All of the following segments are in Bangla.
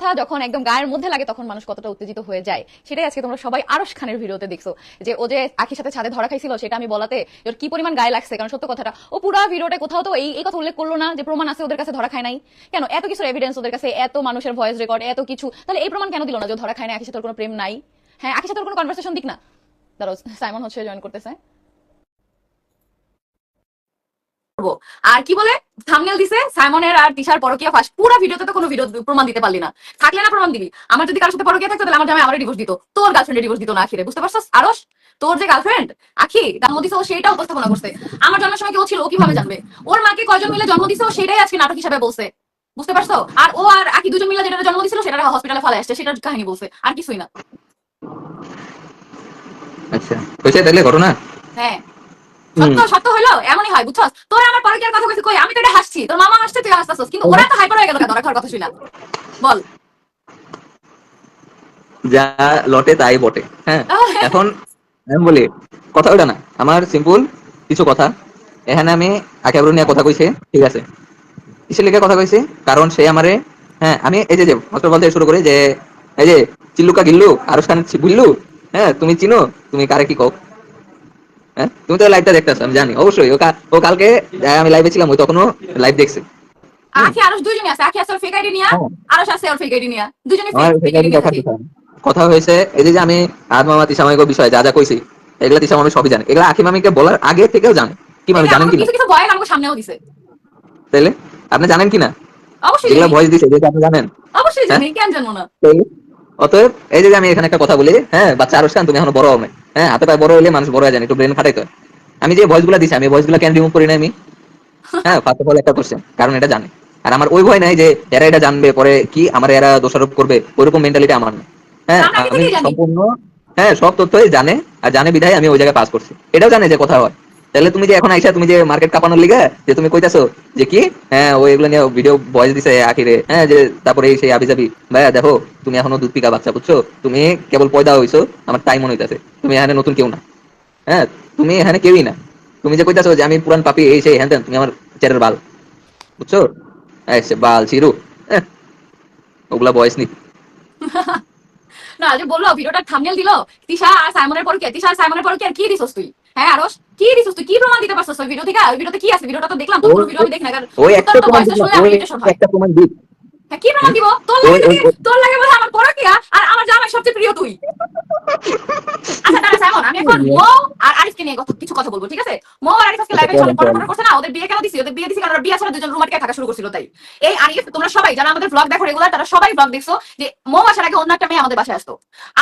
কথা যখন একদম গায়ের মধ্যে লাগে তখন মানুষ কতটা উত্তেজিত হয়ে যায়। সেটাই আজকে তোমরা সবাই আরশ খানের ভিডিওতে দেখছ। যে ও যে আখির সাথে ছাদে ধরা খাইছিল সেটা আমি বলাতে ওর কি পরিমাণ গায়ে লাগছে, কারণ সত্য কথাটা, ও পুরো ভিডিওটা কোথাও তো এই এই কথা উল্লেখ করল না যে প্রমাণ আছে ওদের কাছে ধরা খায় নাই। কেন? এত কিছু এভিডেন্স ওদের কাছে, এত মানুষের ভয়েস রেকর্ড এত কিছু। তাহলে এই প্রমাণ কেন দিল না যে ধরা খায় না আখির সাথে কোনো প্রেম নাই? হ্যাঁ আখির সাথে কোনো কনভারসেশন দিক না। দাঁড়াও, সাইমন হচ্ছে জয়েন করতেছে। করব। আর কি বলে? থামনেল দিছে সাইমনের আর দিশার পরকিয়া ফাঁস। পুরো ভিডিওতে তো কোনো ভিডিও প্রমাণ দিতে পারলি না। থাকলে না প্রমাণ দিবি। আমার যদি কারোর সাথে পরকিয়া থাকতো তাহলে আমার জামাই আমারে ডিভোর্স দিত। তোর গার্লফ্রেন্ডে ডিভোর্স দিত না আখিরে। বুঝতে পারছস? আরস তোর যে গার্লফ্রেন্ড আখি জন্ম দিছে ও সেইটা উপস্থাপনা করছে। আমার জন্মের সময় কেউ ছিল ও কীভাবে জানবে? ওর মাকে কয়জন মিলে জন্ম দিছে ও সেটাই আজকে নাটক হিসাবে বলছে। বুঝতে পারছ? আর ও আর আকি দুজন মিলে যেটা জন্ম দিছিল সেটা হসপিটালে ফেলে আসছে। সেটার কাহিনী বলছে। আর কিছুই না। আচ্ছা। তাহলে ঘটনা? হ্যাঁ। সত্য সত্য হইল? এমনই হয় বুঝছস? তোর আমার পরকিয়ার কথা কইছিস কই? আমি তো এটা হাসছি। তোর মামা হাসছে তুই হাসতাছস। কিন্তু ওরা তো হাইপার হয়ে গেল ধরা খাওয়ার কথা শুইলা বল। যা লটে তাই বটে হ্যাঁ? এখন আমি বলি কথা ওটা না। আমার সিম্পল কিছু কথা। এখানে আমি আকেবর নিয়ে কথা কইছে ঠিক আছে? কিসের লিখে কথা কইছে? কারণ সে আমারে হ্যাঁ আমি এই যে যে মাস্টার বলতে শুরু করি যে এই যে চিল্লুকা গিল্লু আরও খান বুল্লু হ্যাঁ তুমি চিনো তুমি কারে কি কও? হ্যাঁ? তুমি তো লাইভটা দেখতেছো আমি জানি অবশ্যই। ও ও কালকে আমি লাইভে ছিলাম ওই তখনও লাইভ দেখছে। আখি আরস দুইজনই আছে। আখি আছে ফেক আইডি নিয়া হ্যাঁ। আছে ওর ফেক আইডি নিয়া। দুজনে ফেক আইডি কথা কথা হয়েছে এই যে আমি আর মামা তিসামাইক বিষয়ে যা যা কইছি এগুলা তিসা মামি সবই জানে। এগুলা আখি মামিকে বলার আগে থেকেও জানে। কি মামি জানেন কিনা? কিছু কিছু ভয় আমাকে সামনেও দিছে। তাইলে? আপনি জানেন কিনা? অবশ্যই যেগুলা জানি। ভয়েস দিছে যেটা আপনি জানেন? অবশ্যই জানি কেন জানব না? তাইলে? অতএব এই যে আমি এখানে একটা কথা বলি হ্যাঁ বাচ্চা আরও খান তুমি এখনও বড় হবে। হ্যাঁ হাতে পায়ে বড় হইলে মানুষ বড় হয়ে যায় একটু ব্রেন খাটাইতে হয়। আমি যে ভয়েসগুলা দিছি আমি ভয়েসগুলা কেন রিমুভ করি না আমি? হ্যাঁ ফার্স্ট অফ অল একটা কোশ্চেন কারণ এটা জানে। আর আমার ওই ভয় নাই যে এরা এটা জানবে পরে কি আমার এরা দোষারোপ করবে ওইরকম মেন্টালিটি আমার না হ্যাঁ আমি সম্পূর্ণ হ্যাঁ সব তথ্যই জানে আর জানে বিধায় আমি ওই জায়গায় পাস করছি। এটাও জানে যে কথা হয়। তাহলে তুমি যে এখন আইসা তুমি যে মার্কেট কাপানোর লিগে, যে তুমি কইতাছো যে কি? হ্যাঁ ও এগুলো নিয়ে ভিডিও ভয়েস দিছে আখিরে। হ্যাঁ যে তারপরে এই সেই আবি যাবি ভাইয়া, দেখো, তুমি এখনও দুধ পিকা বাচ্চা, বুঝছ? তুমি কেবল পয়দা হইছো, আমার তাই মনে হইতাছে তুমি এখানে নতুন কেউ না। হ্যাঁ তুমি এখানে কেউই না। তুমি যে কইতাছো যে আমি পুরান পাপি, এই সেই, হ্যান তুমি আমার চেরের বাল। বুঝছ? বাল চিরু ওগুলা বয়স নি। না যে বলল ভিডিওটা থামনেল দিলো। তিশা আর সাইমনের পর কি তিশা আর সাইমনের পর কে আর কি দিছস তুই? হ্যাঁ আরস কি দিছস তুই? কি প্রমাণ দিতে পারছস ওই ভিডিও থেকে? ওই ভিডিওতে কি আছে? ভিডিওটা তো দেখলাম তো পুরো ভিডিও আমি দেখি না কারণ ওই একটা প্রমাণ হয়। একটা প্রমাণ হ্যাঁ, কি প্রমাণ দিব? তোর লাগে তোর লাগে বলে আমার পর কি আর আমার জামাই সবচেয়ে প্রিয় তুই? আচ্ছা সাইমন আমি এখন মো আর আরিফকে নিয়ে কিছু কথা বলব ঠিক আছে? মো আর আরিফ আজকে লাইভে আচ্ছা, চলে পড়াশোনা করছে না? ওদের বিয়ে কেন দিছি? ওদের বিয়ে দিছি কারণ বিয়ে ছাড়া দুজন থাকা শুরু করছিল তাই। এই আরিফ তোমরা সবাই যারা আমাদের ব্লগ দেখো রেগুলার তারা সবাই ব্লগ দেখছ যে মো আসার আগে অন্য একটা মেয়ে আমাদের বাসায় আসতো।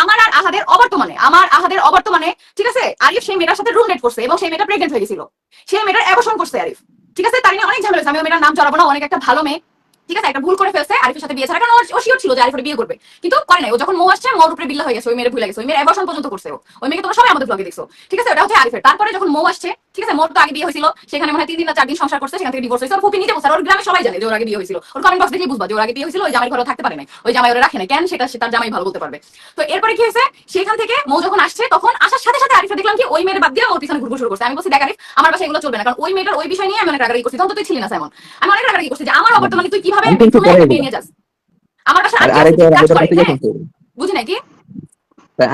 আমার আর আহাদের অবর্তমানে আমার আহাদের অবর্তমানে ঠিক আছে? আরিফ সেই মেয়েটার সাথে রুমমেট করছে এবং সেই মেয়েটা প্রেগনেন্ট হয়ে গেছিল। সেই মেয়েটার অ্যাবর্শন করছে আরিফ ঠিক আছে? তার নিয়ে অনেক ঝামেলা আমি মেয়েটার নাম জড়াবো না অনেক একটা ভালো মেয়ে। ঠিক আছে, একটা ভুল করে ফেলছে, আরিফের সাথে বিয়ে ছাড়া, কারণ ও শিওর ছিল যে আরিফের বিয়ে করবে। কিন্তু করে নাই, ও যখন মো আসছে, মোর উপরে বিল্লা হয়ে গেছে, ওই মেয়ের ভুলে গেছে, ওই মেয়ের অ্যাবর্শন পর্যন্ত করছে ও। ওই মেয়েকে তোমরা সবাই আমাদের ব্লগে দেখছ। ঠিক আছে, ওটা হচ্ছে আরিফের। তারপরে যখন মো আসছে ঠিক আছে মোর তো আগে বিয়ে হয়েছিল সেখানে মনে তিন দিন না চার দিন সংসার করছে সেখান থেকে ডিভোর্স হয়েছে ফুপি নিজে বলছে ওর গ্রামে সবাই জানে যে ওর আগে বিয়ে হয়েছিল। ওর কমেন্ট বক্স দেখে বুঝবা যে ওর আগে বিয়ে হয়েছিল ওই জামাই ঘরে থাকতে পারে না ওই জামাই ওরা রাখে না কেন সেটা তার জামাই ভালো বলতে পারবে? তো এরপরে কি হয়েছে? সেখান থেকে মৌ যখন আসছে তখন আসার সাথে সাথে আরিফা দেখলাম কি ওই মেয়ের বাদ দিয়ে ওর পিছনে ঘুরঘুর শুরু করছে। আমি বলছি দেখ আরিফ আমার বাসায় এগুলো চলবে না। কারণ ওই মেয়েটার ওই বিষয় নিয়ে আমি অনেক রাগারাগি করছি। তখন তো তুই ছিলি না সাইমন। আমি অনেক রাগারাগি করছি যে আমার অবর্তমানে তুই কীভাবে নিয়ে যাস? আমার কাছ হ্যাঁ, বুঝি নাকি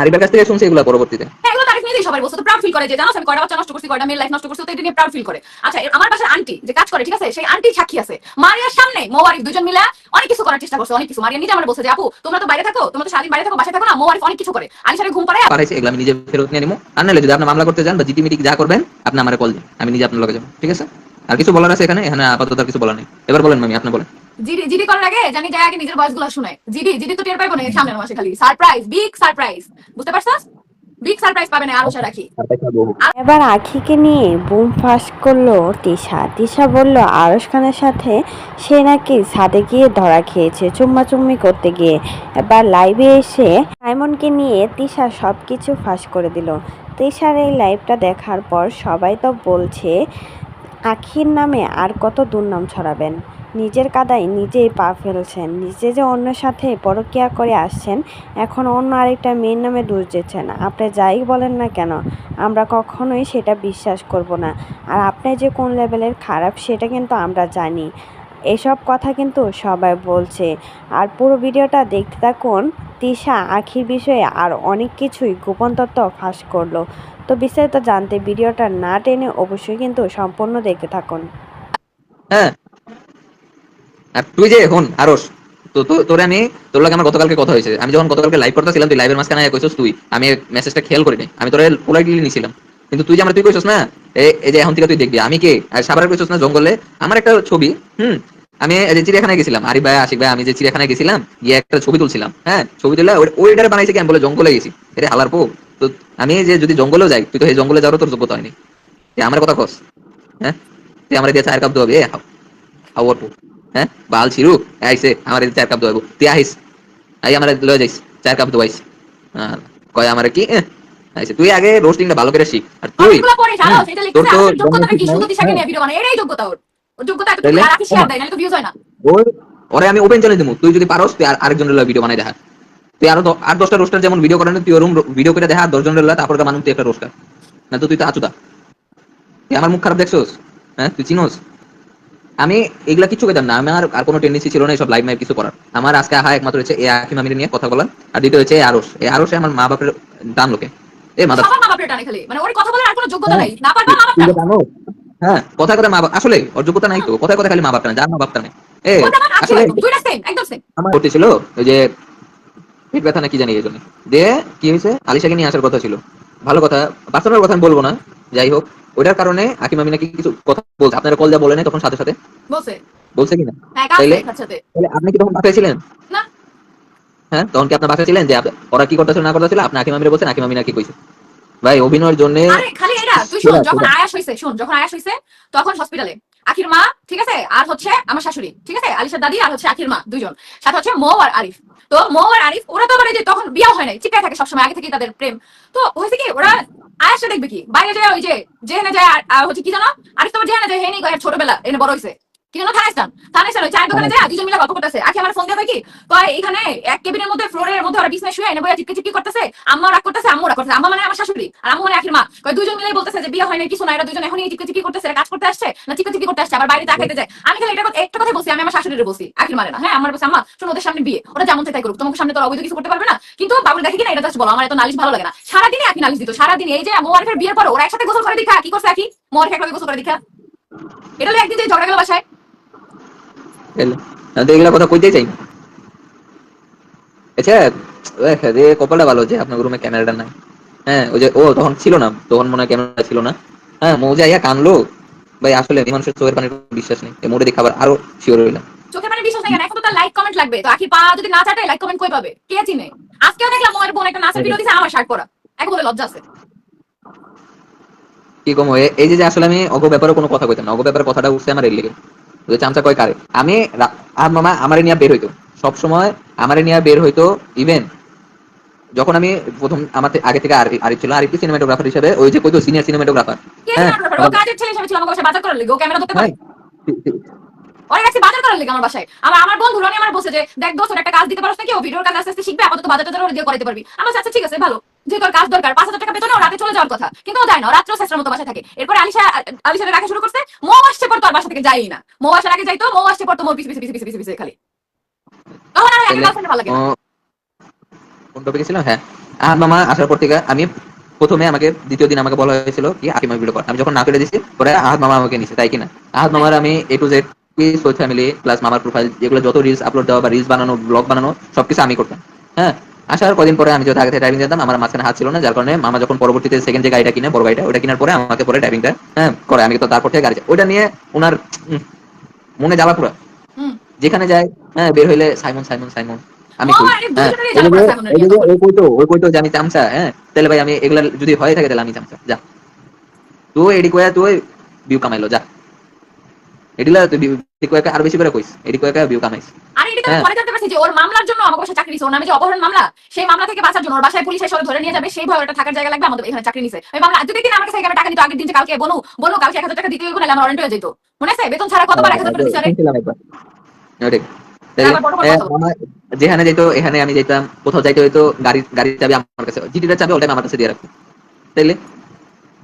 আরিফের কাছ থেকে শুনছি এগুলা পরবর্তীতে। হ্যাঁ এগুলো তারিফ নিজেই সবাই বলছে তো প্রাউড ফিল করে যে জানো আমি কয়টা বাচ্চা নষ্ট করছি কয়টা মেয়ের লাইফ নষ্ট করছি তো এটা নিয়ে প্রাউড ফিল করে। আচ্ছা আমার বাসার আন্টি যে কাজ করে ঠিক আছে সেই আন্টি সাক্ষী আছে। মারিয়ার সামনে মোয়ারিফ দুজন মিলে অনেক কিছু করার চেষ্টা করছে অনেক কিছু। মারিয়া নিজে আমার বলছে যে আপু তোমরা তো বাইরে থাকো তোমরা তো সারাদিন বাইরে থাকো বাসায় থাকো না মোয়ারিফ অনেক কিছু করে। আলিশারে ঘুম পাড়ায় পারাইছে এগুলা আমি নিজে ফেরত নিয়ে নিবো আর নাহলে যদি আপনি মামলা করতে যান বা জিটি মিটি যা করবেন আপনি আমার কল দিন। আমি নিজে আপনার লগে যাব ঠিক আছে? আর কিছু বলার আছে এখানে? এখানে আপাতত আর কিছু বলার নেই। এবার বলেন মামি আপনি বলেন। জিডি জিডি করার আগে জানি যায় আগে নিজের জিডি জিডি তো টের পাইবো না সামনের মাসে খালি। সারপ্রাইজ বিগ সারপ্রাইজ বুঝতে পারছস? বিগ সারপ্রাইজ পাবে না, আরও রাখি। এবার আখিকে নিয়ে বুম করল তিশা। তিশা বলল, আরশ খানের সাথে সে নাকি ছাদে গিয়ে ধরা খেয়েছে চুম্মাচুম্মি করতে গিয়ে। এবার লাইভে এসে সাইমনকে নিয়ে তিশা সব কিছু ফাঁস করে দিল। তিশার এই লাইভটা দেখার পর সবাই তো বলছে আখির নামে আর কত দুর্নাম ছড়াবেন? নিজের কাদায় নিজেই পা ফেলছেন, নিজে যে অন্যের সাথে পরকিয়া করে আসছেন, এখন অন্য আরেকটা মেয়ের নামে দোষ দিচ্ছেন। আপনি যাই বলেন না কেন, আমরা কখনোই সেটা বিশ্বাস করব না। আর আপনি যে কোন লেভেলের খারাপ, সেটা কিন্তু আমরা জানি। এসব কথা কিন্তু সবাই বলছে। আর পুরো ভিডিওটা দেখতে থাকুন। তিশা আখির বিষয়ে আর অনেক কিছুই গোপন তত্ত্ব ফাঁস করল। তো বিস্তারিত জানতে ভিডিওটা না টেনে অবশ্যই কিন্তু সম্পূর্ণ দেখতে থাকুন। হ্যাঁ। আর তুই যে এখন আরস, তো তোরে আমি, তোর লাগে আমার গতকালকে কথা হয়েছে। আমি যখন গতকালকে লাইভ করতেছিলাম, তুই লাইভের মাঝখানে কইছস তুই। আমি মেসেজটা খেয়াল করিনি। আমি তোরে পোলাইটলি নিছিলাম। কিন্তু তুই যে আমার, তুই কইছস না এই যে এখন থেকে তুই দেখবি। আমি কে? আর সাবার কইছস না জঙ্গলে? আমার একটা ছবি, হুম আমি যে চিড়িয়াখানায় গেছিলাম আরিফ ভাই আশিক ভাই আমি যে চিড়িয়াখানায় গেছিলাম গিয়ে একটা ছবি তুলছিলাম হ্যাঁ? ছবি তুলে ওই- ওইটারে বানাইছে কি আমি বলে জঙ্গলে গেছি। এটা হালার পো তো আমি যে যদি জঙ্গলেও যাই তুই তো এই জঙ্গলে যাওয়ারও তোর যোগ্যতা হয়নি। আমার কথা কস হ্যাঁ? তুই আমার দিয়ে চায়ের কাপ দেবে এ হাও হাও অপু হ্যাঁ? বাল ছিরু আইসে আমার এই চার কাপ দোয়াবো। তুই আইস আই আমার লয়ে যাইস চায়ের কাপ দোয়াইস। কয় আমার কি আইসে তুই আগে রোস্টিংটা ভালো করে শিখ। আর তুই অনেকগুলো পরে জানো হ্যাঁ, সেটা তোর লিখছে তো যোগ্যতা? আর শেয়ার দেয়? নাহলে তো ভিউজ হয় না। ওরে আমি ওপেন চ্যালেঞ্জ দিমু তুই যদি পারস তুই আর আরেকজনের ভিডিও বানাই দেখা। তুই আরও আট দশটা রোস্টার যেমন ভিডিও করেন তুই ওরম ভিডিও করে দেখা আর দশজনের তারপর মানুষ তুই একটা রোস্টার না তো তুই তো আচুদা তুই আমার মুখ খারাপ দেখছস? হ্যাঁ তুই চিনোস? আমি এগুলা কিছু পেতাম না। আমার আর কোনো টেন্ডেন্সি ছিল না এইসব লাইভ মাইভ কিছু করার। আমার আজকে আহা একমাত্র হচ্ছে এ আকিম আমির নিয়ে কথা বলার আর দ্বিতীয় হচ্ছে এই আরস এই আরসে আমার মা বাপের দান লোকে। এ মা বাপের মানে ওর কথা বলার আর কোনো যোগ্যতা হ্যাঁ। নাই। না পারবা মা বাপ হ্যাঁ কথা কথা মা বাপ আসলে ওর যোগ্যতা নাই তো কথা খালি মা বাপটা না যার মা বাপটা নেই। এ আমার আসলে ছিল ওই যে পেট ব্যথা না কি জানি এই জন্য দিয়ে কি হয়েছে? আলিশাকে নিয়ে আসার কথা ছিল। ভালো কথা কথা আমি বলব না যাই হোক। ওইটার কারণে আকিম আমি নাকি কিছু কথা বলছে। আপনারা কল যা বলে নাই তখন সাথে সাথে। বলছে। কিনা? হ্যাঁ? তাহলে আপনি কি তখন বাসায় ছিলেন? না। হ্যাঁ তখন কি আপনার বাসায় ছিলেন? যে ওরা কি করতেছিল না করতেছিল? আপনি আকিম আমিরে বলছেন আকিম আমি নাকি কইছে? ভাই অভিনয়ের জন্য আরে খালি এটা তুই শুন যখন আয়াস হইছে শুন যখন আয়াস হইছে তখন হসপিটালে আখির মা ঠিক আছে আর হচ্ছে আমার শাশুড়ি ঠিক আছে আলিশার দাদি আর হচ্ছে আখির মা দুজন সাথে হচ্ছে মৌ আর আরিফ। তো মৌ আর আরিফ ওরা তো মানে যে তখন বিয়া হয় নাই চিপায় থাকে সবসময় আগে থেকেই তাদের প্রেম। তো হয়েছে কি ওরা আয়াসটা দেখবে কি? বাইরে যায় ওই যে জেহেনে যায় আর- হচ্ছে কি জানো? আরিফ তোমার জেহেনে যায় হেনি ছোটবেলা এনে বড় হইছে। কি জানো থানা স্থান থানা স্থান চায়ের দোকানে যায় দুজন মিলে গল্প করতেছে। আখি আমার ফোন দিয়ে কয় কি? কয় এখানে এক কেবিনের মধ্যে ফ্লোরের মধ্যে ওরা বিছনায় শুয়ে এনে বইয়া চিপকে চিপকি করতেছে। আম্মা রাগ করতেছে আম্মু রাগ করতেছে। আম্মা মানে আমার শাশুড়ি আর আম্মু মানে আখির মা। কয় দুজন মিলে বলতেছে যে বিয়ে হয় না কিছু না এরা দুজন এখনই চিপকে চিপকি করতেছে কাজ করতে আসছে না চিপকে চিপকি করতে আসছে আবার বাইরে তাকাইতে যায়। আমি খালি এটা একটা কথা বলছি আমি আমার শাশুড়ির বলছি আখির মানে না। হ্যাঁ আমার বলছি আম্মা শোনো ওদের সামনে বিয়ে ওরা যেমন তাই করুক। তোমাকে সামনে তো অবৈধ কিছু করতে পারবে না। কিন্তু বাবুল দেখে কিনা এটা জাস্ট বলো আমার এত নালিশ ভালো লাগে না। সারাদিনে আখি নালিশ দিত সারাদিন এই যে মোয়ারিফের বিয়ের পর ওরা একসাথে গোসল করে দেখা কি করছে আখি? মোয়ারিফ একলাগে গোসল করে দেখা। এটা একদিন যে ঝগড়া গেল বাসায়। এগুলা কথা কইতেই চাই আচ্ছা রে কপালটা ভালো যে আপনার রুমে ক্যামেরাটা নাই। হ্যাঁ ওই যে ও তখন ছিল না তখন মনে হয় ক্যামেরা ছিল না। হ্যাঁ মৌজা ইয়া কানলো। ভাই আসলে মানুষের চোখের পানির বিশ্বাস নেই। এই মোড়ে দেখে আবার আরও শিওর হইলাম। চোখে মানে বিশ্বাস নাই এখন তো তার লাইক কমেন্ট লাগবে। তো আখি পা যদি না চাটে লাইক কমেন্ট কই পাবে? কে চিনে? আজকেও দেখলাম মোয়ের বোন একটা নাচের ভিডিও দিছে আমার শার্ট পরা। এক বলে লজ্জা আছে। কি কম এই যে যে আসলে আমি অগ ব্যাপারে কোনো কথা কইতাম না। অগ ব্যাপারে কথাটা উঠছে আমার এর লেগে। ওই চামচা কয় কারে? আমি আর মামা আমারে নিয়ে বের হইতো। সব সময় আমারে নিয়ে বের হইতো ইভেন যখন আমি প্রথম আমার আগে থেকে আরিফ ছিল আরিফ সিনেমাটোগ্রাফার হিসেবে ওই যে কইতো সিনিয়র সিনেমাটোগ্রাফার হ্যাঁ, কাজের ছেলে হিসেবে ছিল আমার বাসায় বাজার করার লেগে। ও ক্যামেরা ধরতে পারে? হ্যাঁ। ওর কাছে বাজার করার লেগে আমার বাসায়। আমার আমার বন্ধু রনি আমার বসে যে দেখ দোস্ত একটা কাজ দিতে পারছ নাকি? ও ভিডিওর কাজ আস্তে আস্তে শিখবে আপাতত বাজারটা ধরে ওর দিয়ে করাতে পারবি। আমার আচ্ছা ঠিক আছে ভালো। যে তোর কাজ দরকার পাঁচ হাজার টাকা বেতনে রাতে চলে যাওয়ার কথা। কিন্তু ও যায় না রাত্রেও শেষের মতো বাসায় থাকে। এরপর আলিশা রাখা শুরু করছে মৌ আসছে পর আর বাসা থেকে যাই না। মৌ আসার আগে যাইতো মৌ আসছে পর তো মোর পিছে পিছে পিছে পিছে পিছে খালি। তখন আর গার্লফ্রেন্ড ভালো লাগে না। কোন টপিকে হ্যাঁ। আহাদ মামা আসার পর থেকে আমি প্রথমে আমাকে দ্বিতীয় দিন আমাকে বলা হয়েছিল কি আকিমা ভিডিও কর। আমি যখন না করে দিছি পরে আহাদ মামা আমাকে নিছে তাই কিনা আহাদ মামার আমি এ টু জেড সোচ ফ্যামিলি প্লাস মামার প্রোফাইল যেগুলো যত রিলস আপলোড দেওয়া বা রিলস বানানো ব্লগ বানানো সবকিছু আমি করতাম। হ্যাঁ? আসার কদিন পরে আমি যখন আগে থেকে ড্রাইভিং যেতাম আমার মাঝখানে হাত ছিল না যার কারণে মামা যখন পরবর্তীতে সেকেন্ড যে গাড়িটা কিনে বড় গাড়িটা ওটা কেনার পরে আমাকে পরে ড্রাইভিংটা হ্যাঁ করে। আমি তো তারপর থেকে গাড়ি ওইটা নিয়ে ওনার মনে জ্বালা পুরা। যেখানে যায় হ্যাঁ বের হইলে সাইমন সাইমন সাইমন। আমি হ্যাঁ, ওই কইতো ওই কইতো যে আমি চামচা হ্যাঁ তাহলে ভাই আমি এগুলা যদি হয়ে থাকে তাহলে আমি চামচা। যা। তুই এডি কয়া তুই ভিউ কামাইলো যা। এডিলা তুই ভিউ কয়া আর বেশি করে কইস। এডি কয়া ভিউ কামাইস। আর এটা আমি হ্যাঁ। পরে জানতে পারছি যে ওর মামলার জন্য আমাকে বাসায় চাকরি দিছে ওর নামে যে অপহরণ মামলা সেই মামলা থেকে বাঁচার জন্য ওর বাসায় পুলিশ এসে ধরে নিয়ে যাবে সেই ভয় ওটা থাকার জায়গা লাগবে আমাদের এখানে চাকরি নিছে। আমি মামলা যদি কিনা আমার কাছে এখানে টাকা দিত আগের দিন যে কালকে বনু বনু কালকে এক হাজার টাকা দিতে হইব নাহলে আমার ওয়ারেন্ট হয়ে যেত মনে আছে? বেতন ছাড়া কতবার এক হাজার টাকা দিছে? আরে বল। আমার যেখানে যাইতো এখানে আমি যাইতাম কোথাও যাইতে হইতো গাড়ি গাড়ির চাবি আমার কাছে জিটিটার চাবি ওটা আমার কাছে দিয়ে রাখতো। তাইলে?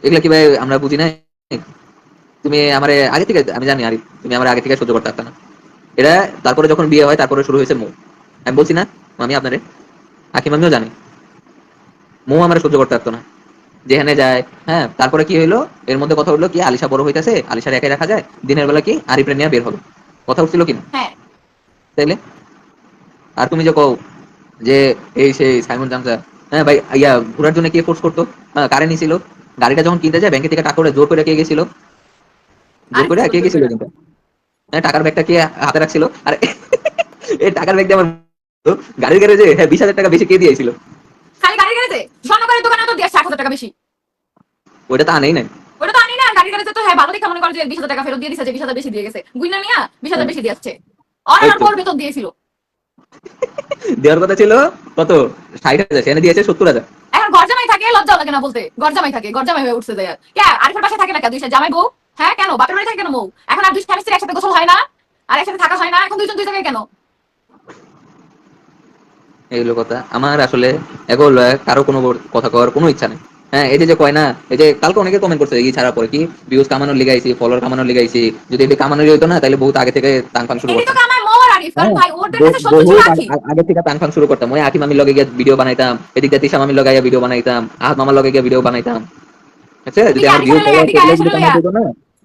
এগুলা কি ভাই আমরা বুঝি না তুমি আমার আগে থেকে আমি জানি আরিফ তুমি আমার আগে থেকে সহ্য করতে পারতা না। এটা তারপরে যখন বিয়ে হয় তারপরে শুরু হয়েছে মৌ। আমি বলছি না আমি আপনারে হাকিম আমিও জানি। মৌ আমার সহ্য করতে পারতো না। যেখানে যায় হ্যাঁ তারপরে কি হইল এর মধ্যে কথা হলো কি আলিশা বড় হইতাছে আলিশার একাই রাখা যায় দিনের বেলা কি আরিফরে নিয়ে বের হবে কথা উঠছিল কিনা? হ্যাঁ। তাইলে? আর তুমি যে কও যে এই সেই সাইমন জামসা হ্যাঁ ভাই ইয়া ঘোরার জন্য কে ফোর্স করতো? হ্যাঁ কারে নিছিল? গাড়িটা যখন কিনতে যায় ব্যাংকে থেকে টাকা করে জোর করে কে গেছিল? জোর করে কে গেছিল কিন্তু। হ্যাঁ টাকার ব্যাগটা কে হাতে রাখছিল? আর এই টাকার ব্যাগটা আমার গাড়ির গ্যারেজে হ্যাঁ বিশ হাজার টাকা বেশি কে দিয়েছিল? খালি গাড়ি গেড়েছে স্বর্ণকারের দোকানে তো দিয়ে আট হাজার টাকা বেশি। ওইটা তো আনেই নাই। ওটা তো আনি না গাড়ি গেড়েছে তো হ্যাঁ ভালো দেখে মনে করো যে বিশ হাজার টাকা ফেরত দিয়ে দিছে যে বিশ হাজার বেশি দিয়ে গেছে। গুইনা নিয়া বিশ হাজার বেশি দিয়ে তো। পর বেতন দিয়েছিল। দেওয়ার কথা ছিল কত? ষাট হাজার সেখানে দিয়েছে সত্তর হাজার। এখন ঘর জামাই থাকে লজ্জাও লাগে না বলতে। ঘর জামাই থাকে ঘর জামাই হয়ে উঠছে যায় কে আরিফের বাসায় থাকে না দুইটা জামাই বউ? হ্যাঁ কেন? বাপের বাড়ি থাকে কেন বউ? এখন আর দুই স্বামী স্ত্রী একসাথে গোসল হয় না? আর একসাথে থাকা হয় না? এখন দুইজন দুই জায়গায় কেন? এইগুলো কথা। আমার আসলে এগুলো কারও কোনো কথা কওয়ার কোনো ইচ্ছা নেই। হ্যাঁ এই যে কয় না এই যে কালকে অনেকে কমেন্ট করছে এই ছাড়া পরে কি? ভিউজ কামানোর লিগাইছি ফলোয়ার কামানোর লিগাইছি যদি এটা কামানোর হইতো না তাহলে বহুত আগে থেকে টান ফান শুরু এটি করতাম। তো মৌ হ্যাঁ, আগে- থেকে টান ফান শুরু করতাম। ওই আকিম আমি লগে গিয়ে ভিডিও বানাইতাম এদিক দিয়ে তিশা মামির লগে গিয়ে ভিডিও বানাইতাম আহাত মামার লগে গিয়ে ভিডিও বানাইতাম। আছে যদি আমার ভিউ লইয়া। না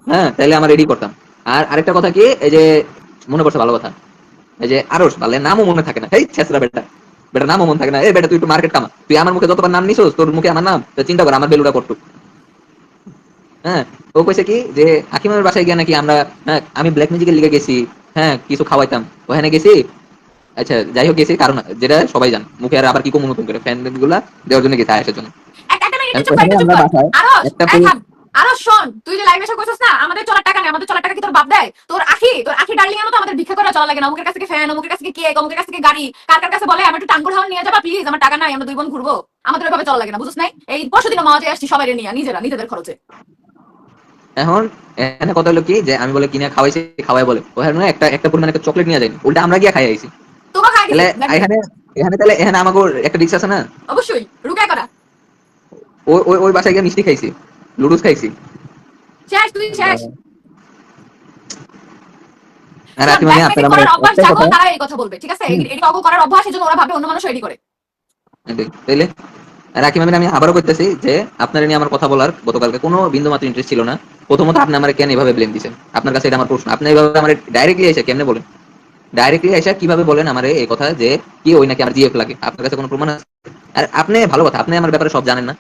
হ্যাঁ তাহলে আমার রেডি করতাম। আর আরেকটা কথা কি এই যে মনে পড়ছে ভালো কথা। এই যে আরস বালে নামও মনে থাকে না। এই ছেসরা বেটা। বেটা নামও মনে থাকে না। এই বেটা তুই একটু মার্কেট কামা। তুই আমার মুখে যতবার নাম নিছিস তোর মুখে আমার নাম তো চিন্তা কর আমার বেলুটা করতু হ্যাঁ ও কইছে কি যে হাকিমের বাসায় গিয়ে নাকি আমরা হ্যাঁ, আমি ব্ল্যাক মিউজিকের লিগে গেছি হ্যাঁ কিছু খাওয়াইতাম। ওখানে গেছি আচ্ছা যাই হোক গেছি কারণ যেটা সবাই জানে মুখে আর আবার কি কম নতুন করে ফ্যানগুলা দেওয়ার জন্য গেছে আয়াসের জন্য। একটা আরস শোন, তুই যে লাইভে এসে কইছিস না, আমাদের চলার টাকা নেই, আমাদের চলার টাকা কি তোর বাপ দেয়? তোর আখি, তোর আখি darling এর মতো আমাদের ভিক্ষা করে চলা লাগে না। অমুকের কাছ থেকে ফ্যান, অমুকের কাছ থেকে কেক, অমুকের কাছ থেকে গাড়ি। কার কার কাছে বলে, আমার একটু টাঙ্গুর হাওয়া নিয়ে যাবা, please, আমার টাকা নাই, আমরা দুই বোন ঘুরবো। আমাদের ওইভাবে চলা লাগে না, বুঝিস নাই? এই পরশুদিনও মাওয়াজে আসছি সবাই নিয়ে, নিজেরা, নিজেদের খরচে। এখন এখানে কথা হলো কি যে আমি বলে কিনে খাওয়াইছি খাওয়াই বলে ওখানে একটা একটা পরিমাণ একটা চকলেট নিয়ে যায়নি উল্টা আমরা গিয়ে খাই আইছি তোকে খাই এখানে এখানে তাহলে এখানে আমাকে একটা রিক্স আছে না অবশ্যই, রুকায় করা। ওই ওই ওই বাসায় গিয়ে মিষ্টি খাইছি লুডুস খাইছি। শেষ, তুই শেষ। আর শোন, মানে আপনার অভ্যাস কথা তারা এই কথা বলবে, ঠিক আছে? এটি- অগো করার অভ্যাস, এজন্য ওরা ভাবে অন্য মানুষও এটি করে। তাইলে আমিন আমি আবারও করতেছি যে আপনার নিয়ে আমার কথা বলার গতকালকে কোনো বিন্দু মাত্র ইন্টারেস্ট ছিল না। প্রথমত আপনি আমার কেন এভাবে ব্লেম দিচ্ছেন আপনার কাছে এটা আমার প্রশ্ন। আপনি আমার ডাইরেক্টলি এসে কেমনে বলেন? ডাইরেক্টলি এসে কীভাবে বলেন আমার এই কথা যে কি ওই নাকি আমার জিএফ লাগে? আপনার কাছে কোনো প্রমাণ আছে? আর আপনি ভালো কথা আপনি আমার ব্যাপারে সব জানেন না।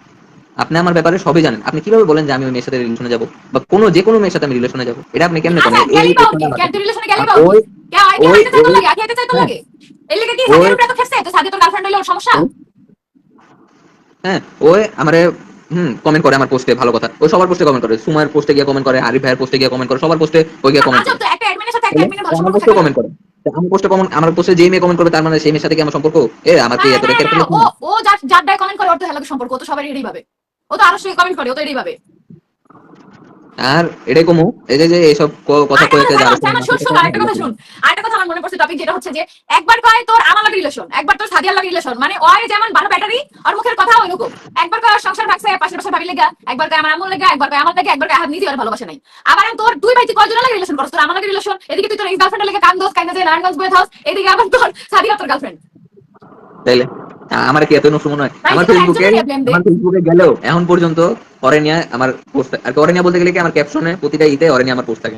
আপনি আমার ব্যাপারে সবই জানেন। আপনি কীভাবে বলেন যে আমি ওই মেয়ের সাথে রিলেশনে যাব? বা কোনো যে কোনো মেয়ের সাথে আমি রিলেশনে যাব? এটা আপনি কেমনে করেন? আচ্ছা, এই গেলি পাও ওই ওই-? এর লিগে কি? উপরে এত খেপছে? তো সাদিয়া তোর girlfriend হইল ওর সমস্যা? হ্যাঁ ওই আমারে হুম কমেন্ট করে আমার পোস্টে ভালো কথা। ও সবার পোস্টে কমেন্ট করে। সুমার পোস্টে গিয়ে কমেন্ট করে আরিফ ভাইয়ের পোস্টে গিয়ে কমেন্ট করে সবার পোস্টে ওই গিয়ে কমেন্ট করে। একটা সাথে একটা ভালো সম্পর্ক কমেন্ট করে। আমার পোস্টে কমেন্ট আমার পোস্টে যেই মেয়ে কমেন্ট করবে তার মানে সেই মেয়ের সাথে কি আমার সম্পর্ক? এ আমার কি এত রেখে ও ও যার ডায় কমেন্ট করে ওর তো হেলাকে সম্পর্ক ও তো সবাই এটাই ভাবে। ও তো আরও কমেন্ট করে ও তো এটাই ভাবে। আর এটাই কমু এই যে যে এইসব ক- কথা কয়েছে কথা যারা শুন, শুন, আরেকটা কথা শুন। আরেকটা কথা আমার মনে পড়ছে টপিক যেটা হচ্ছে যে একবার কয় তোর আমার লাগে রিলেশন একবার তোর সাদিয়ার লাগে রিলেশন মানে ওই যেমন ভালো ব্যাটারি আর মুখের কথা ওইরকম একবার কয় সংসার ভাগছে পাশের পাশে ভাবি লেগা একবার কয় আমার আমল লেগা একবার কয় আমার লাগে একবার কয় নিজে আর ভালোবাসে নাই। আবার আমি তোর দুই ভাই কয়জন লাগে রিলেশন করছ তোর আমার লাগে রিলেশন এদিকে তুই তোর এক্স গার্লফ্রেন্ড লাগে কান দোস কাইনা যায় নারায়ণগঞ্জ বয়ে থাকস এদিকে আবার তোর সাদিয়া তোর গার্লফ্রেন্ড তাইলে? আমার কি এত নষ্ট মনে হয়? আমার ফেসবুকে। আমার ফেসবুকে গেলেও এখন পর্যন্ত অরেনিয়া আমার পোস্ট আর অরেনিয়া বলতে গেলে কি আমার ক্যাপশনে প্রতিটা ইতে অরেনিয়া আমার পোস্ট থাকে।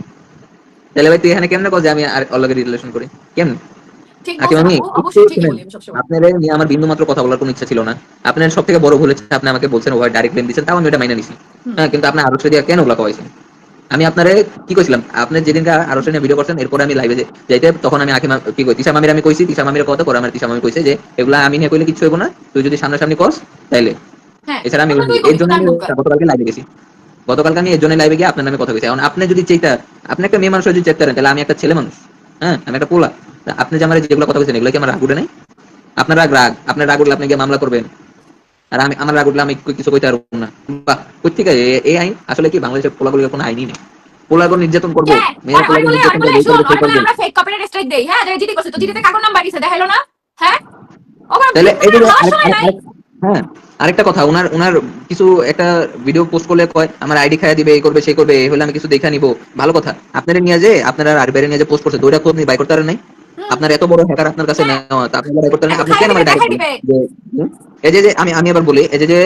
তাহলে ভাই তুই এখানে কেমনে যে আমি আর অলগে রিলেশন করি? কেমন? আপনার নিয়ে আমার বিন্দু মাত্র কথা বলার কোনো ইচ্ছা ছিল না। আপনার সব থেকে বড় ভুল হচ্ছে আপনি আমাকে বলছেন ওভার ডাইরেক্ট ব্লেম দিচ্ছেন। তাও আমি এটা মাইনে নিছি। হ্যাঁ কিন্তু আপনি আরও দিয়ে কেন ওগুলা কয়েছেন আমি আপনারে কি কইছিলাম? আপনি যেদিনকে আরও নিয়ে ভিডিও করছেন এরপরে আমি লাইভে যাইতে তখন আমি আকিমা কি কই? তিশা মামির আমি কইছি তিশা মামির কথা করে আমার তিশা মামি কইছে যে এগুলা আমি নিয়ে কইলে কিছু হইব না তুই যদি সামনাসামনি করস তাইলে। হ্যাঁ এছাড়া আমি এর জন্য গতকালকে লাইভে গেছি। গতকালকে আমি এর জন্য লাইভে গিয়ে আপনার নামে কথা কইছি। এখন আপনি যদি চেইতা আপনি একটা মেয়ে মানুষ যদি পারেন তাহলে আমি একটা ছেলে মানুষ। হ্যাঁ আমি একটা পোলা। আপনি যে আমার যেগুলো কথা কইছেন এগুলো কি আমার রাগ উঠে নাই? আপনার রাগ রাগ। আপনার রাগ উঠলে আপনি গিয়ে মামলা করবেন। আর আমি আমার রাগ উঠলে আমি কিছু কইতে পারব না বাহ কই থেকে এই আইন আসলে কি বাংলাদেশের পোলাগুলোর কোনো আইনই নেই পোলাগুলো নির্যাতন করব হ্যাঁ, মেয়ের পোলাগুলো নির্যাতন করব। আমরা fake copyright strike দেই, হ্যাঁ, যারা করছে, তো কাগজ নাম্বার দিছে, দেখাইলো না? হ্যাঁ? তাহলে হ্যাঁ আরেকটা কথা ওনার ওনার কিছু একটা ভিডিও পোস্ট করলে কয় আমার আইডি খাইয়া দিবে এই করবে সেই করবে এই হলে আমি কিছু দেখা নিব ভালো কথা আপনারা নিয়ে যে আপনারা আর বাইরে নিয়ে যে পোস্ট করছে দুইটা খোঁজ নিয়ে বাই করতে পারেন নাই আপনার এত বড় হ্যাকার আপনার কাছে হ্যাঁ। নেওয়া তা আপনি বাই করতে পারেন আপনি কেন আমার ডাইরেক্ট এই যে যে আমি আমি আবার বলি এই যে যে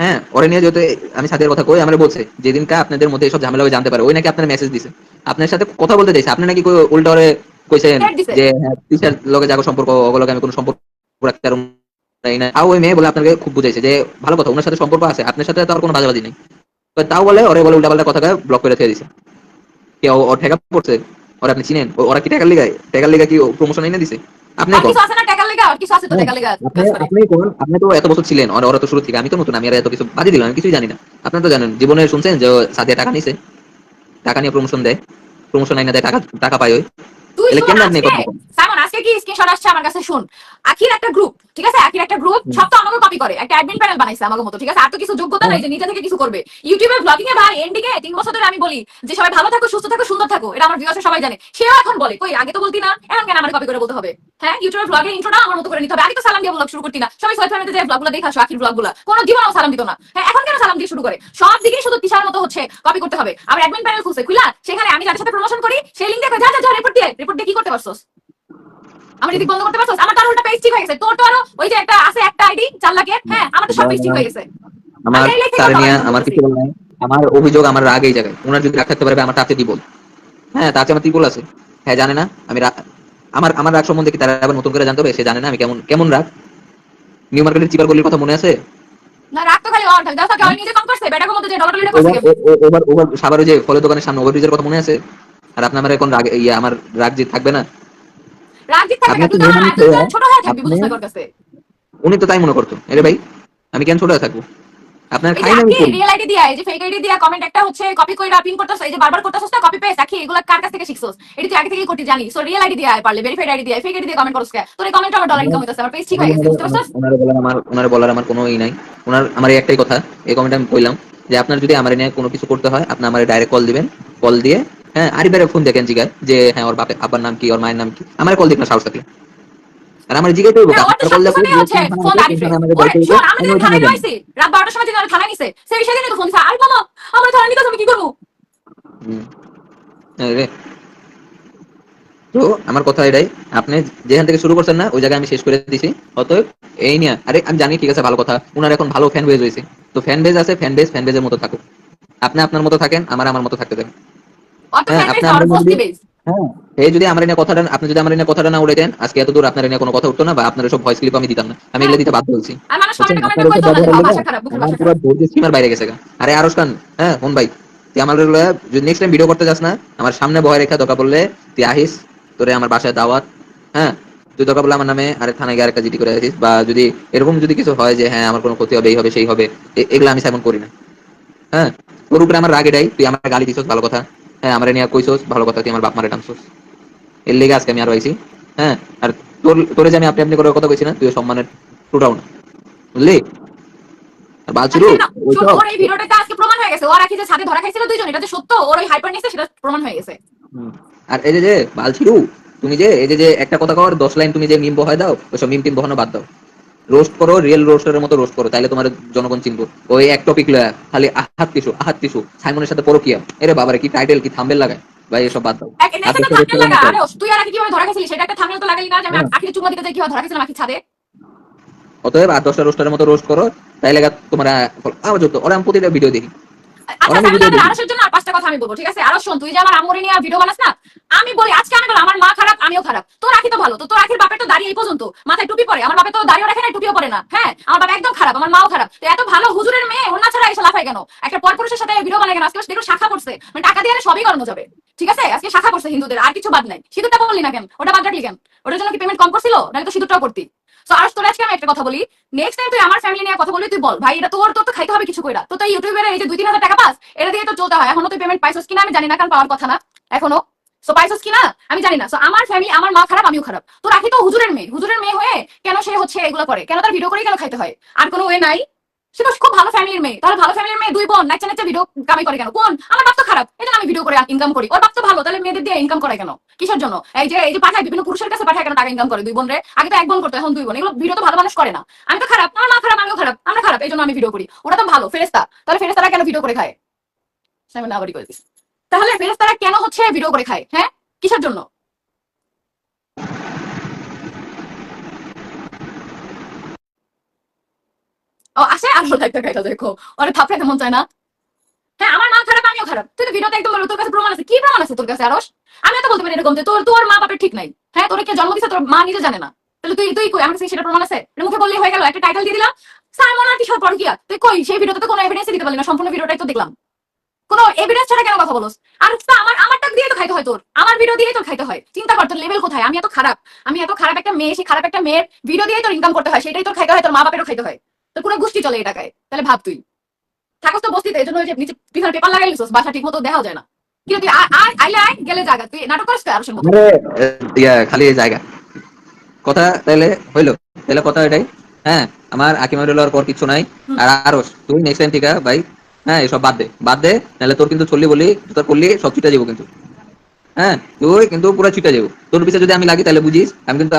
হ্যাঁ ওরে নিয়ে যেহেতু আমি সাদের কথা কই আমার বলছে যেদিনকা আপনাদের মধ্যে ঝামেলা হয়ে জানতে পারে ওই নাকি আপনার মেসেজ দিছে। আপনার সাথে কথা বলতে চাইছে আপনি নাকি কই- উল্টা ওরে কইছেন যে হ্যাঁ টিচার লগে যাগো সম্পর্ক ওগুলোকে আমি কোনো সম্পর্ক রাখতে পারব না। আর ওই মেয়ে বলে আপনাকে খুব বুঝাইছে যে ভালো কথা ওনার সাথে সম্পর্ক আছে আপনার সাথে তো আর কোনো বাজাবাজি নেই। তাও বলে ওরে বলে উল্টা পাল্টা কথাকে ব্লক করে দিয়ে দিছে। কে ও ও ঠেকা পড়ছে? ওরা আপনি চিনেন? ওরা কি টেকার লিগায়? টেকার লিগা কি প্রমোশন এনে দিছে? আপনি লেগা কিছু আছে তো হ্যাঁ, লেগা আপনি আপনি কোন আপনি তো এত বছর ছিলেন আর ওরা তো শুরু থেকে আমি তো নতুন আমি আর এত কিছু বাজি দিলাম আমি কিছুই জানি না। আপনি তো জানেন জীবনে শুনছেন যে সাদিয়া টাকা নিছে টাকা নিয়ে প্রমোশন দেয় প্রমোশন আইনা দেয় টাকা টাকা পায় ওই। তুই কেন আপনি কথা স্ক্রিনশট আসছে আমার কাছে? শুন আখির একটা গ্রুপ ঠিক আছে? আখির একটা গ্রুপ সব তো আমাকে কপি করে। একটা অ্যাডমিন প্যানেল বানাইছে আমাকে মতো ঠিক আছে? আর তো কিছু যোগ্যতা নাই যে নিজে থেকে কিছু করবে। ইউটিউবে ব্লগিং এ ভাই তিন বছর ধরে আমি বলি যে সবাই ভালো থাকো সুস্থ থাকো সুন্দর থাকো। এটা আমার ভিউয়ার্স সবাই জানে। সেও এখন বলে কই আগে তো বলতি না? এখন কেন আমার কপি করে বলতে হবে? হ্যাঁ ইউটিউবে ব্লগের ইন্ট্রোটা আমার মতো করে নিতে হবে। আগে তো সালাম দিয়ে ব্লগ শুরু করতি না। সবাই সোয়েট ফ্যামিলিতে যে ব্লগগুলো দেখে আসো আখির ব্লগগুলো কোনো জীবনেও সালাম দিত না। হ্যাঁ এখন কেন সালাম দিয়ে শুরু করে? সব দিকেই শুধু তিসার মতো হচ্ছে কপি করতে হবে। আমার অ্যাডমিন প্যানেল খুলছে। খুলা সেখানে আমি যাদের সাথে প্রমোশন করি সেই লিঙ্ক দেখে যা যা যা রিপোর্ট দিয়ে। রিপোর্ট দিয়ে কি করতে পারছোস? আমার এদিক বন্ধ করতে পারছোস আমার উল্টা পেজ ঠিক হয়ে গেছে। তোর তো আরও ওই যে একটা আছে একটা আইডি লাখের হ্যাঁ আমার তো সব পেজ ঠিক হয়ে গেছে। আমার আমি এই লেখা তার নিয়ে কথা আমার কিছু আমার অভিযোগ আমার রাগ এই জায়গায়। ওনার যদি রাগ থাকতে পারবে আমার তাতে হ্যাঁ তাতে আমার আছে। হ্যাঁ জানে না আমি আমার আমার রাগ সম্বন্ধে কি তারা আবার নতুন করে জানতে হবে? সে জানে না আমি কেমন কেমন রাগ? নিউ মার্কেটের চিপার গলির কথা মনে আছে? না রাখ তো খালি অন থাকে। দাও তাকে আমি নিজে কম করছে বেটাকে মধ্যে যে ডলার করছে। ওভার ওভার ওভার যে ফলের দোকানের সামনে ওভারব্রিজের কথা মনে আছে? আর আপনার আমার এখন রাগ ইয়ে আমার রাগ যে থাকবে না? থাকবে তুই তো ছোট হয়ে থাকবি না কাছে। উনি তো তাই মনে করতো। ভাই আমি কেন ছোট হয়ে থাকব? আপনার খাই না আমি রিয়েল আইডি দিয়া এই যে ফেক আইডি দিয়া কমেন্ট একটা হচ্ছে কপি করতেছ এই যে বারবার করতেছস না কপি পেস্ট এগুলা কার কাছ থেকে শিখছস? এটা তুই আগে থেকেই করতে জানি। সো রিয়েল আইডি দিয়া আয় পারলে ভেরিফাইড আইডি দিয়া ফেক আইডি দিয়ে কমেন্ট করছস কে? তোর কমেন্ট আমার ডলার ইনকাম হইতাছে আমার পেজ ঠিক হয়ে গেছে বুঝতে পারছস? ওনারে বলার আমার ওনারে বলার আমার কোনো ই নাই। ওনার আমার একটাই কথা এই কমেন্ট আমি কইলাম যে আপনার যদি আমার নিয়ে কোনো কিছু করতে হয় আপনি আমার ডাইরেক্ট কল দিবেন। কল দিয়ে হ্যাঁ আরিবারে ফোন দেখেন জিগায় যে হ্যাঁ ওর বাপে আব্বার নাম কি ওর মায়ের নাম কি? আমার কল দিক না সাহস থাকলে। আর আমার ওর তো আপনার কল দেখো রাত 12টার সময় যেদিন থানায় নিছে সেই সেদিনই তো ফোন আর মামা আমরা থানায় নিতে আমি কি করব? রে। তো আমার কথা এটাই আপনি যেখান থেকে শুরু করছেন না ওই জায়গায় আমি শেষ করে দিছি। অতএব এই নিয়ে আরে আমি জানি ঠিক আছে ভালো কথা। উনার এখন ভালো ফ্যান বেজ হয়েছে। তো ফ্যান বেজ আছে ফ্যান বেজ ফ্যান বেজের মতো থাকুক। আপনি আপনার মতো থাকেন আমার আমার মতো থাকতে দেন। এই যদি আমার নিয়ে কথাটা আপনি যদি আমার নিয়ে কথাটা না আজকে এত দূর আপনার নিয়ে কোনো কথা উঠতো না বা আপনার সব ভয়েস ক্লিপ আমি দিতাম না। আমি এগুলো দিতে বাধ্য পুরো বাইরে গেছে আরে খান হ্যাঁ কোন ভাই তুই আমার যদি নেক্সট টাইম ভিডিও করতে যাস না আমার সামনে ভয় রেখা দরকার বললে তুই আহিস তোরে আমার বাসায় দাওয়াত হ্যাঁ? তুই দরকার পড়লে আমার নামে আরে থানায় গিয়ে আরেকটা জিডি করে আসিস বা যদি এরকম যদি কিছু হয় যে হ্যাঁ আমার কোনো ক্ষতি হবে এই হবে সেই হবে এগুলো আমি সেমন করি না। হ্যাঁ? তোর উপরে আমার রাগ এটাই তুই আমার গালি দিছস ভালো কথা। হ্যাঁ আমার নিয়ে কইছস ভালো কথা তুই আমার বাপ মারে টানছস এর লেগে আজকে আমি আরও আইছি হ্যাঁ? আর তোর তোরে আপনি আপনি করে কথা কইছি না তুই সম্মানের টুটাও না। বুঝলি? ওই সব ওর এই ভিডিওটাতে আজকে প্রমাণ হয়ে গেছে। ওর যে ছাদে ধরা খাইছিল দুইজন এটা যে সত্য ওর ওই হাইপার নিছে সেটা প্রমাণ হয়ে গেছে। আর এই যে বালছিরু তুমি যে এই যে যে একটা কথা কর দশ লাইন তুমি যে মিম বহায় দাও ওইসব মিম টিম বহানো বাদ দাও। রোস্ট করো রিয়েল রোস্টারের মতো রোস্ট করো তাহলে তোমার জনগণ চিনবো। ওই এক টপিক লয়া খালি আহাত কিছু আহাত কিছু সাইমনের সাথে পরকিয়া। এরে বাবারে কি টাইটেল কি থাম্বেল লাগায়? ভাই এসব বাদ দাও। তুই আর আগে কীভাবে ধরা সেটা একটা থাম্বনেল তো লাগালি না যে আমি আখিরে চুমা দিতে যাই কীভাবে ধরা গেছিলাম আখি ছাদে? অতএব আর দশটা রোস্টারের মতো রোস্ট করো তাই লাগা তোমরা আমার যত ওরা আমি প্রতিটা ভিডিও দেখি। আচ্ছা। আরশের জন্য আর পাঁচটা কথা আমি বলব ঠিক আছে? আরও শোন তুই যে আমার আমরে নিয়ে ভিডিও বানাস না আমি বলি আজকে আমি বললাম আমার মা খারাপ আমিও খারাপ। তোর আখি তো ভালো তো তোর আখির বাপের তো দাঁড়িয়ে এই পর্যন্ত মাথায় টুপি পরে আমার বাপে তো দাঁড়িয়ে রাখে না টুপিও পরে না হ্যাঁ? আমার বাবা একদম খারাপ আমার মাও খারাপ। তো এত ভালো হুজুরের মেয়ে অন্য ছাড়া এসে লাফায় কেন? একটা পরপুরুষের সাথে ভিডিও বানায় কেন? আজকে দেখো শাখা পড়ছে মানে টাকা দিয়ে সবই করানো যাবে ঠিক আছে? আজকে শাখা পড়ছে হিন্দুদের আর কিছু বাদ নাই। সিঁদুরটা বললি না কেন? ওটা বাদ রাখলি কেন? ওটার জন্য কি পেমেন্ট কম করছিল? নাহলে তো সিঁদুরটাও করতি আর তোর আজকে আমি একটা কথা বলি। নেক্সট টাইম তুই আমার ফ্যামিলি নিয়ে কথা বলি তুই বল, ভাই, এটা তোর তোর তো খাইতে হবে কিছু কইরা। তো তুই ইউটিউবের এই যে দুই, তিন হাজার টাকা পাস, এটা দিয়ে তো চলতে হয়। এখনও তুই পেমেন্ট পাইছস কিনা আমি জানি না, কারণ পাওয়ার কথা না। এখনও। সো পাইছস কিনা? আমি জানি না। সো আমার ফ্যামিলি আমার মা খারাপ, আমিও খারাপ। তো রাখি তো হুজুরের মেয়ে। হুজুরের মেয়ে হয়ে কেন সে হচ্ছে এগুলো করে? কেন তার ভিডিও করে কেন খাইতে হয়? আর কোনো ওয়ে নাই। সে খুব ভালো ফ্যামিলির মেয়ে। তাহলে ভালো ফ্যামিলির মেয়ে দুই বোন, নাচা নাচা ভিডিও কামাই করে কেন? কোন? আমার বাপ তো খারাপ। এই আমি ভিডিও করে ইনকাম করি। ওর বাপ তো ভালো, তাহলে মেয়েদের দিয়ে ইনকাম করে কেন? কিসের জন্য? এই যে এই যে পাঠায়, বিভিন্ন পুরুষের কাছে পাঠায় কেন টাকা ইনকাম করে দুই বোন রে? আগে তো এক বোন করতো, এখন দুই বোন। এগুলো ভিডিও তো ভালো মানুষ করে না। আমি তো খারাপ। আমার মা খারাপ, আমিও খারাপ। আমরা খারাপ, এই জন্য আমি ভিডিও করি। ওরা তো ভালো ফেরেস্তা তাহলে ফেরেস্তারা কেন ভিডিও করে খায়? সামনে আবারই তাহলে ফেরেস্তারা কেন হচ্ছে ভিডিও করে খায়? হ্যাঁ? কিসের জন্য? আসে আর ওর একটা খাইটা দেখো। ওরে থাপড়াতে মন চায় না। হ্যাঁ আমার মা খারাপ আমিও খারাপ। তুই তো ভিডিওতে একদম বলো, তোর কাছে প্রমাণ আছে? কি প্রমাণ আছে তোর কাছে আরস আমি তো বলতে পারি এরকম যে তোর তোর মা বাপের ঠিক নাই। হ্যাঁ তোর জন্ম দিছে তোর তাহলে তুই তুই কই? আমার কাছে সেটা প্রমাণ আছে? এটা মুখে বললেই হয়ে গেল একটা টাইটেল দিয়ে দিলাম। সাইমন আর কিশোর পরকিয়া। তুই কই? সেই ভিডিওতে তো কোনো এভিডেন্স দিতে পারলি না। সম্পূর্ণ ভিডিওটাই তো দেখলাম। কোনো এভিডেন্স ছাড়া কেন কথা বলস? আর তা আমার আমারটা দিয়ে তো খাইতে হয় তোর। আমার ভিডিও দিয়ে তোর খাইতে হয়। চিন্তা কর তোর লেভেল কোথায়? আমি এত খারাপ। আমি এত খারাপ একটা মেয়ে সেই খারাপ একটা মেয়ের ভিডিও দিয়ে তোর ইনকাম করতে হয়। সেটাই তোর খাইতে হয় তোর মা বাপেরও খাইতে হয়। তোর পুরো গোষ্ঠী চলে এই টাকায় তাহলে ভাব তুই। থাকস তো বস্তিতে এই জন্য নিচে পিছনে পেপার লাগাই লিখছিস বাসা ঠিক মতো দেখাও যায় না। কিন্তু তুই আয়- আইলে আয় গেলে জায়গা। তুই নাটক করিস মতো ইয়া খালি এই জায়গা। কথা তাহলে হইল? তাহলে কথা এটাই। হ্যাঁ আমার আকিমার হলো আর পর কিছু নাই। আর আরস তুই নেক্সট টাইম থেকে ভাই হ্যাঁ এসব বাদ দে। বাদ দে নাহলে তোর কিন্তু চললি বলি তোর করলি সব ছিটা যাব কিন্তু। হ্যাঁ তুই কিন্তু পুরো ছিটা যাব। তোর পিছে যদি আমি লাগি তাহলে বুঝিস আমি কিন্তু